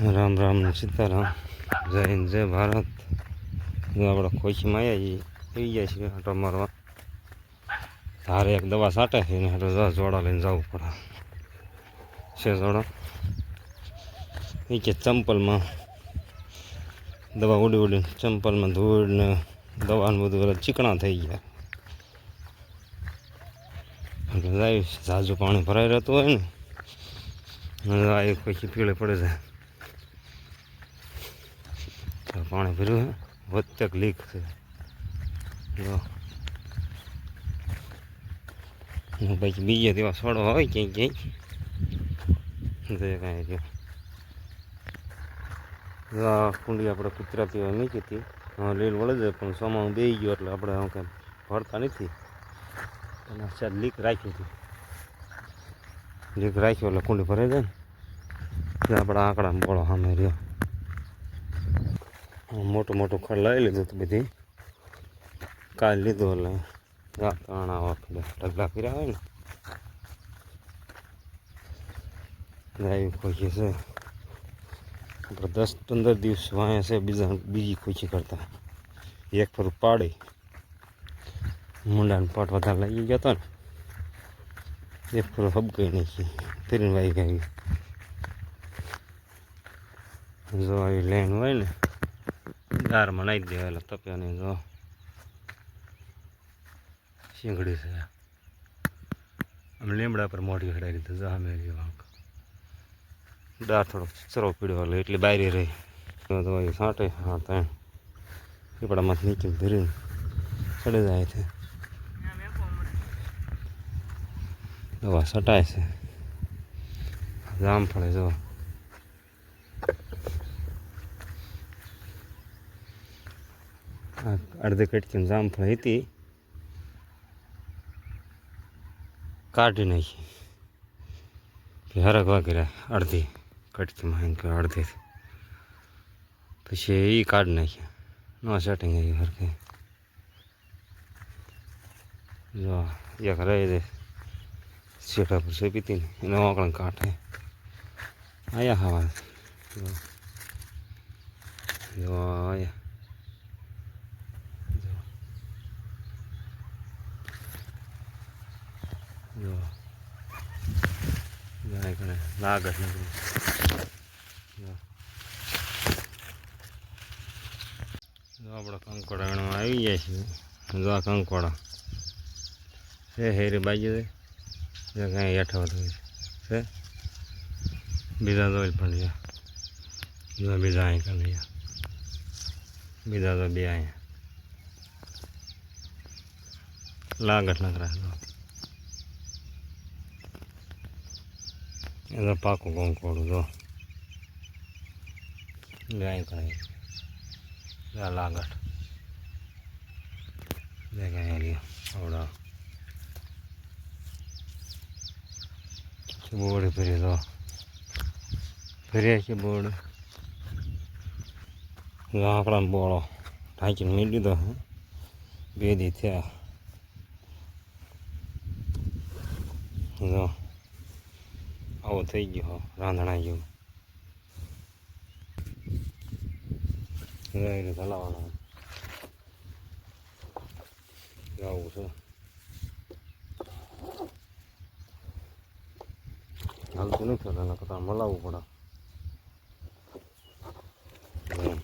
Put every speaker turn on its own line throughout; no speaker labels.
રામ રામ ને સીતારામ. જય હિન્દ, જય ભારત. આપણે ખોશીમાં આવ્યા છીએ થઈ ગયા છીએ આટો મારવા. તારે એક દવા સાટે છે ને જોડા લઈને જવું પડે. છે જોડા? એ કે ચંપલમાં દવા ઉડી ઉડીને ચંપલમાં ધૂળ ને ને બધું બધા ચીકણા થઈ ગયા. એટલે જાય ઝાઝું પાણી ભરાઈ રહેતું હોય ને, અને આ એક પીળે પડે છે પાણી ભર્યું વચ્ચે લીક છે. પછી બીજા તેવા સોડો હોય ક્યાંય તે કાંઈ જો. કુંડી આપણે કૂતરા હોય મૂકી હતી. લીલ વળે છે પણ સોમાં બેસી ગયો એટલે આપણે હું કંઈ ભરતા નથી. અને સાહેબ લીક રાખી હતી. લીક રાખ્યો એટલે કુંડી ભરાઈ જાય ને. આપણા આંકડા બોળો સામે રહ્યો. મોટું મોટું ખડ લઈ લીધું હતું બધી. કાલ લીધું એટલે ત્રણ આવા ઢગલા કર્યા હોય ને. આવી ખુશી છે. આપણે દસ પંદર દિવસ વાયા છે, બીજા બીજી ખુશી કરતા. એક ફરું પાડી. મુંડાને પાટ વધારે લઈ ગયો ને. એક ફરું હબકાઈ નાખી. ફરીને વાઈ ગઈ જો આવી લેન હોય ને દારમાં નાખી દેવા એટલે તપ્યાની જો શીંગડી છે. આમ લીમડા પર મોઢી હડાઈ દીધું, જો રહ્યો વાંક દાળ થોડો ચરો પીડ્યો એટલે એટલી બારી રહી. તો એ સાંટે, હા ત્યાં પીપળામાંથી નીચે ધરીને ચડી જાય છે. દવા સટાય છે. જામફળે જો. આ અડધી કટકી જામફળ હતી. કાઢી નાખી. હરગવા કર્યા અડધી કટકીમાં અડધી. પછી એ કાઢી નાખ્યા. નો સેટિંગ આવી હરખે. જો, એક રહી દે. શેઠા પર સેપીતી ને? એને ઓકળણ કાઢે. આયા હવા જો આયા જો જાય કણે લાગત નથી. આપણે કંકોડા એણમાં આવી જાય છે. જો આ કંકોડા. છે હેરી બાજુ છે કાંઈ હેઠા છે. બીજા તો પણ છે. જો બીજા અહીં કરી બીજા તો બે અહીંયા. લાગત જો એનો પાકું કંકોડું જો ગાય જા લાગટ ગાય આવડા બોર્ડ ફરી દો ફર્યા છે બોર્ડ લાકડા બોળો ઢાંકીને મેળ હે બે દી થયા જો આવો થઈ ગયો રાંધણા જેવું એ રીતે હલાવવાનો આવું છે. હાલતું નથી એટલે એના કરતાં મલાવવું પડે. એમ.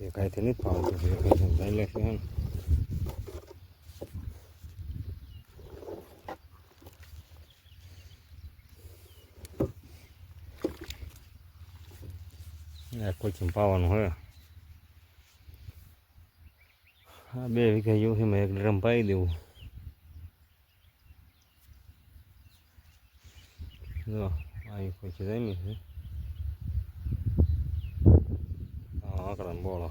એ કાંઈથી નથી ફાવતું એ કાંઈથી લઈ કોચિંગ પાવાનું હોય. હા બે વીઘા છે એક ડ્રમ પાઈ દેવું. જો, અહીં કોચી જમી છે. આકડા બોળો.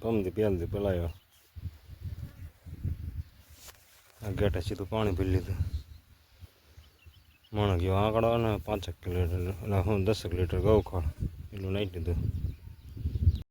પમથી પહેલથી પેલાયો. આ ગેટે સીધું પાણી પી લીધું. મણ ગયો આંકડો અને પાંચેક કિલોમીટર એટલે હું દસેક લીટર ગૌ એટલું નાખી દીધું